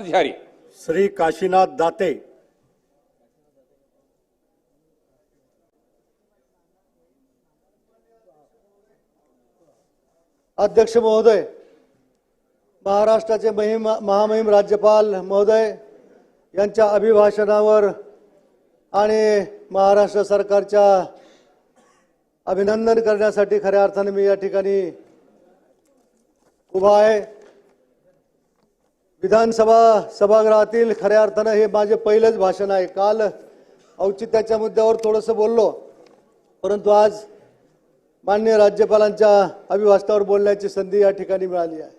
राष्ट्रधारी श्री काशीनाथ दाते. अध्यक्ष महोदय महाराष्ट्राचे महिम महामहिम राज्यपाल महोदय यांच्या अभिभाषणावर आणि महाराष्ट्र सरकारच्या अभिनंदन करण्यासाठी खऱ्या अर्थाने मी या ठिकाणी उभा आहे. विधानसभा सभागृहातील खऱ्या अर्थानं हे माझे पहिलंच भाषण आहे. काल औचित्याच्या मुद्द्यावर थोडंसं बोललो. परंतु आज मान्य राज्यपालांच्या अभिभाषणावर बोलण्याची संधी या ठिकाणी मिळाली आहे.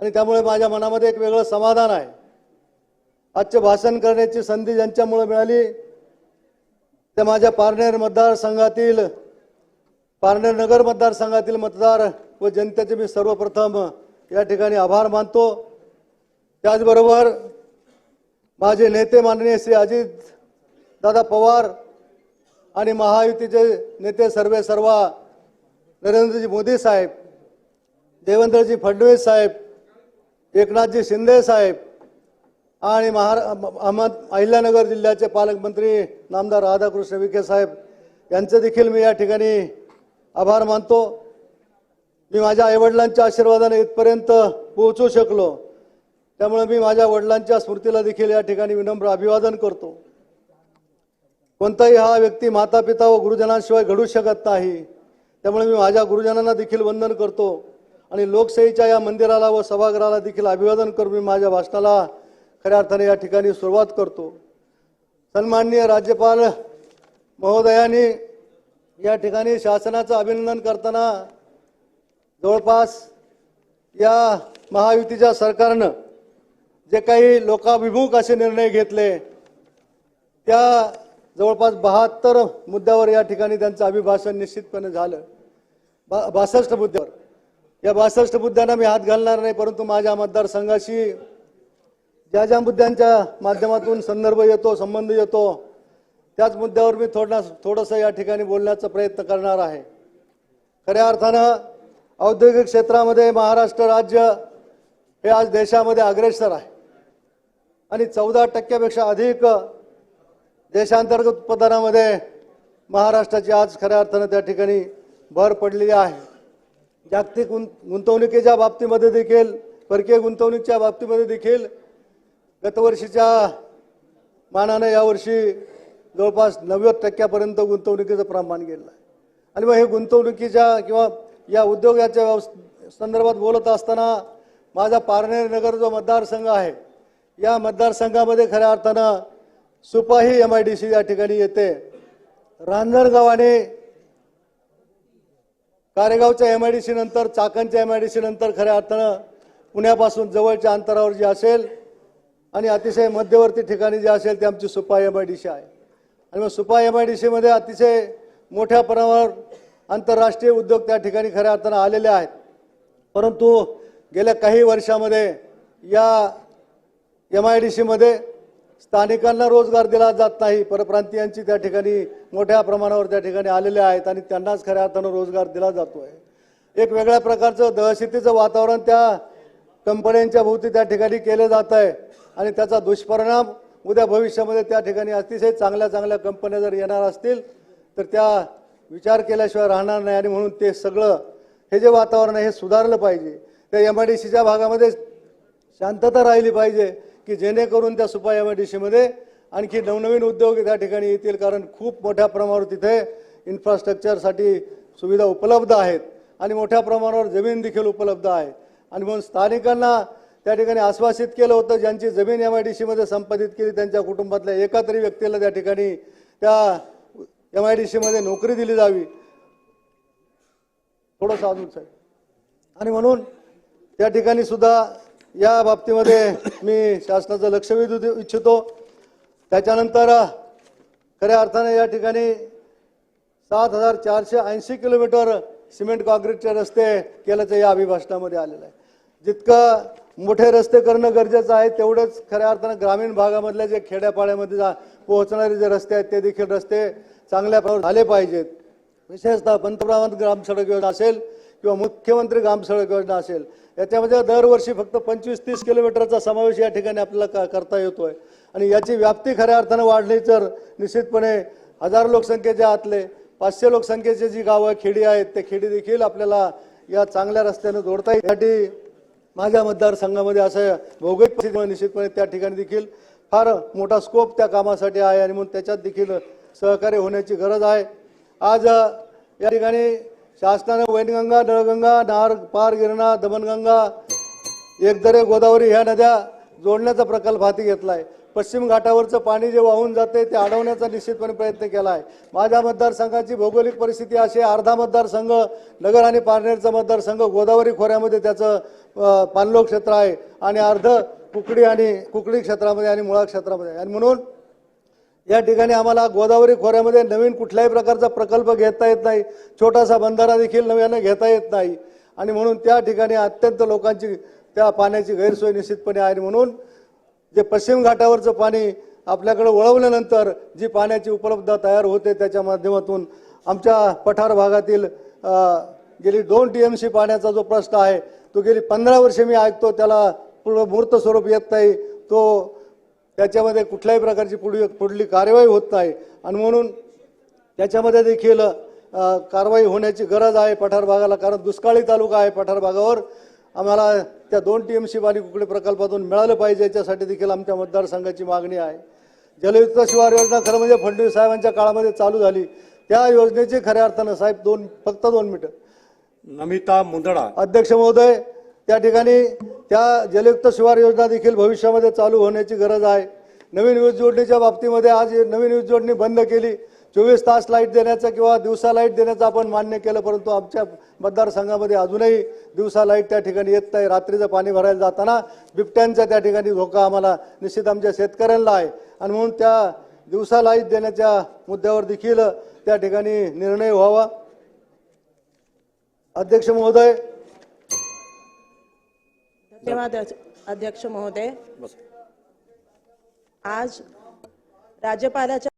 आणि त्यामुळे माझ्या मनामध्ये एक वेगळं समाधान आहे. आजचे भाषण करण्याची संधी ज्यांच्यामुळे मिळाली ते माझ्या पारनेर मतदारसंघातील पारनेर नगर मतदारसंघातील मतदार व जनतेचे मी सर्वप्रथम या ठिकाणी आभार मानतो. त्याचबरोबर माझे नेते माननीय श्री अजित दादा पवार आणि महायुतीचे नेते सर्वे सर्वा नरेंद्रजी मोदी साहेब देवेंद्रजी फडणवीस साहेब एकनाथजी शिंदे साहेब आणि महारा अहमद अहिल्यानगर जिल्ह्याचे पालकमंत्री नामदार राधाकृष्ण विखे साहेब यांचे देखील मी या ठिकाणी आभार मानतो. मी माझ्या आईवडिलांच्या आशीर्वादाने इथपर्यंत पोहोचू शकलो. त्यामुळे मी माझ्या वडिलांच्या स्मृतीला देखील या ठिकाणी विनम्र अभिवादन करतो. कोणताही हा व्यक्ती माता पिता व गुरुजनांशिवाय घडू शकत नाही. त्यामुळे मी माझ्या गुरुजनांना देखील वंदन करतो आणि लोकशाहीच्या या मंदिराला व सभागृहाला देखील अभिवादन करून मी माझ्या भाषणाला खऱ्या अर्थाने या ठिकाणी सुरुवात करतो. सन्माननीय राज्यपाल महोदयांनी या ठिकाणी शासनाचं अभिनंदन करताना जवळपास या महायुतीच्या सरकारनं जे काही लोकाभिमुख असे निर्णय घेतले त्या जवळपास बहात्तर मुद्द्यावर या ठिकाणी त्यांचं अभिभाषण निश्चितपणे झालं. बा बासष्ट मुद्द्यावर. या बासष्ट मुद्द्यांना मी हात घालणार नाही परंतु माझ्या मतदारसंघाशी ज्या ज्या मुद्द्यांच्या माध्यमातून संदर्भ येतो संबंध येतो त्याच मुद्द्यावर मी थोडा थोडंसं या ठिकाणी बोलण्याचा प्रयत्न करणार आहे. खऱ्या अर्थानं औद्योगिक क्षेत्रामध्ये महाराष्ट्र राज्य हे आज देशामध्ये अग्रेसर आहे. आणि चौदा टक्क्यापेक्षा अधिक देशांतर्गत उत्पादनामध्ये महाराष्ट्राची आज खऱ्या अर्थानं त्या ठिकाणी भर पडलेली आहे. जागतिक गुंत गुंतवणुकीच्या बाबतीमध्ये देखील परकीय गुंतवणुकीच्या बाबतीमध्ये देखील गतवर्षीच्या मानानं यावर्षी जवळपास नव्वद टक्क्यापर्यंत गुंतवणुकीचं प्रमाण गेलं आहे. आणि मग हे गुंतवणुकीच्या किंवा या उद्योगाच्या व्यवस संदर्भात बोलत असताना माझा पारनेर नगर जो मतदारसंघ आहे या मतदारसंघामध्ये खऱ्या अर्थानं सुपाही एम आय डी सी या ठिकाणी येते. रांजणगावाने कारेगावच्या एम आय डी सी नंतर चाकणच्या एम आय डी सी नंतर खऱ्या अर्थानं पुण्यापासून जवळच्या अंतरावर जी असेल आणि अतिशय मध्यवर्ती ठिकाणी जे असेल ते आमची Supa M I D C आहे. आणि मग सुपा एम आय डी सीमध्ये अतिशय मोठ्या प्रमाणावर आंतरराष्ट्रीय उद्योग त्या ठिकाणी खऱ्या अर्थानं आलेले आहेत. परंतु गेल्या काही वर्षामध्ये या एम आय डी सीमध्ये स्थानिकांना रोजगार दिला जात नाही. परप्रांतीयांची त्या ठिकाणी मोठ्या प्रमाणावर त्या ठिकाणी आलेले आहेत आणि त्यांनाच खऱ्या अर्थानं रोजगार दिला जातो आहे एक वेगळ्या प्रकारचं दहशतीचं वातावरण त्या कंपन्यांच्या भोवती त्या ठिकाणी केलं जात आहे आणि त्याचा दुष्परिणाम उद्या भविष्यामध्ये त्या ठिकाणी अतिशय चांगल्या चांगल्या कंपन्या जर येणार असतील तर त्या विचार केल्याशिवाय राहणार नाही आणि म्हणून ते सगळं हे जे वातावरण आहे हे सुधारलं पाहिजे. त्या एम आय डी सीच्या भागामध्ये शांतता राहिली पाहिजे. की जेणेकरून त्या सुपा एम आय डी सीमध्ये आणखी नवनवीन उद्योग त्या ठिकाणी येतील कारण खूप मोठ्या प्रमाणावर तिथे इन्फ्रास्ट्रक्चरसाठी सुविधा उपलब्ध आहेत आणि मोठ्या प्रमाणावर जमीन देखील उपलब्ध आहे. आणि म्हणून स्थानिकांना त्या ठिकाणी आश्वासित केलं होतं ज्यांची जमीन एम आय डी सीमध्ये संपादित केली त्यांच्या कुटुंबातल्या एका तरी व्यक्तीला त्या ठिकाणी त्या एम आय डी सीमध्ये नोकरी दिली जावी. थोडंसं अजून साहेब. आणि म्हणून त्या ठिकाणी सुद्धा या बाबतीमध्ये मी शासनाचं लक्ष वेधू इच्छितो. त्याच्यानंतर खऱ्या अर्थाने या ठिकाणी सात हजार चारशे ऐंशी किलोमीटर सिमेंट कॉन्क्रीटचे रस्ते केल्याचं या अभिभाषणामध्ये आलेलं आहे. जितकं मोठे रस्ते करणं गरजेचं आहे तेवढंच खऱ्या अर्थानं ग्रामीण भागामधल्या जे खेड्यापाड्यामध्ये जा पोहोचणारे जे रस्ते आहेत ते देखील रस्ते चांगल्या प्रकारे झाले पाहिजेत. विशेषतः पंतप्रधान ग्राम सडक योजना असेल किंवा मुख्यमंत्री ग्रामसडक योजना असेल याच्यामध्ये दरवर्षी फक्त पंचवीस तीस किलोमीटरचा समावेश या ठिकाणी आपल्याला का- करता येतो आहे आणि याची व्याप्ती खऱ्या अर्थानं वाढली तर निश्चितपणे हजार लोकसंख्येच्या आतले पाचशे लोकसंख्येचे जी गावं खेडी आहेत ते खेडी देखील आपल्याला या चांगल्या रस्त्यानं जोडता येईल. यासाठी माझ्या मतदारसंघामध्ये असं भौगोलिक परिस्थितीमुळे निश्चितपणे त्या ठिकाणी देखील फार मोठा स्कोप त्या कामासाठी आहे आणि म्हणून त्याच्यात देखील सहकार्य होण्याची गरज आहे. आज या ठिकाणी शासनानं वैनगंगा नळगंगा नार पार गिरणा दमनगंगा एकदरे गोदावरी ह्या नद्या जोडण्याचा प्रकल्प हाती घेतला आहे पश्चिम घाटावरचं पाणी जे वाहून जाते ते अडवण्याचा निश्चितपणे प्रयत्न केला आहे माझ्या मतदारसंघाची भौगोलिक परिस्थिती अशी आहे, अर्धा मतदारसंघ नगर आणि पारनेरचा मतदारसंघ गोदावरी खोऱ्यामध्ये त्याचं अ, क्षेत्र आहे आणि अर्ध कुकडी आणि कुकडी क्षेत्रामध्ये आणि मुळा क्षेत्रामध्ये आणि म्हणून या ठिकाणी आम्हाला गोदावरी खोऱ्यामध्ये नवीन कुठल्याही प्रकारचा प्रकल्प घेता येत नाही. छोटासा बंधारा देखील नव्यानं घेता येत नाही. आणि म्हणून त्या ठिकाणी अत्यंत लोकांची त्या पाण्याची गैरसोय निश्चितपणे आहे. आणि म्हणून जे पश्चिम घाटावरचं पाणी आपल्याकडे वळवल्यानंतर जी पाण्याची उपलब्धता तयार होते त्याच्या माध्यमातून आमच्या पठार भागातील गेली दोन टी एम सी पाण्याचा जो प्रश्न आहे तो गेली पंधरा वर्षे मी ऐकतो त्याला पूर्ण मूर्त स्वरूप येत नाही. तो त्याच्यामध्ये कुठल्याही प्रकारची पुढी पुढली कार्यवाही होत नाही. आणि म्हणून त्याच्यामध्ये देखील कारवाई होण्याची गरज आहे पठार भागाला कारण दुष्काळी तालुका आहे पठार भागावर. आम्हाला त्या दोन टी एम सी पाणी कुकडे प्रकल्पातून मिळालं पाहिजे याच्यासाठी देखील आमच्या मतदारसंघाची मागणी आहे. जलयुक्त शिवार योजना खरं म्हणजे फडणवीस साहेबांच्या काळामध्ये चालू झाली. त्या योजनेची खऱ्या अर्थानं साहेब दोन फक्त दोन मिनिटं. नमिता मुंदडा. अध्यक्ष महोदय त्या ठिकाणी त्या जलयुक्त शिवार योजना देखील भविष्यामध्ये चालू होण्याची गरज आहे. नवीन वीज जोडणीच्या बाबतीमध्ये आज नवीन वीज जोडणी बंद केली. चोवीस तास लाइट देण्याचं किंवा दिवसा लाइट देण्याचं आपण मान्य केलं परंतु आमच्या मतदारसंघामध्ये अजूनही दिवसा लाइट त्या ठिकाणी येत नाही. रात्रीचं पाणी भरायला जाताना बिबट्यांचा त्या ठिकाणी धोका आम्हाला निश्चित आमच्या शेतकऱ्यांना आहे. आणि म्हणून त्या दिवसा लाइट देण्याच्या मुद्द्यावर देखील त्या ठिकाणी निर्णय व्हावा. अध्यक्ष महोदय धन्यवाद अध्यक्ष महोदय. आज राज्यपालाच्या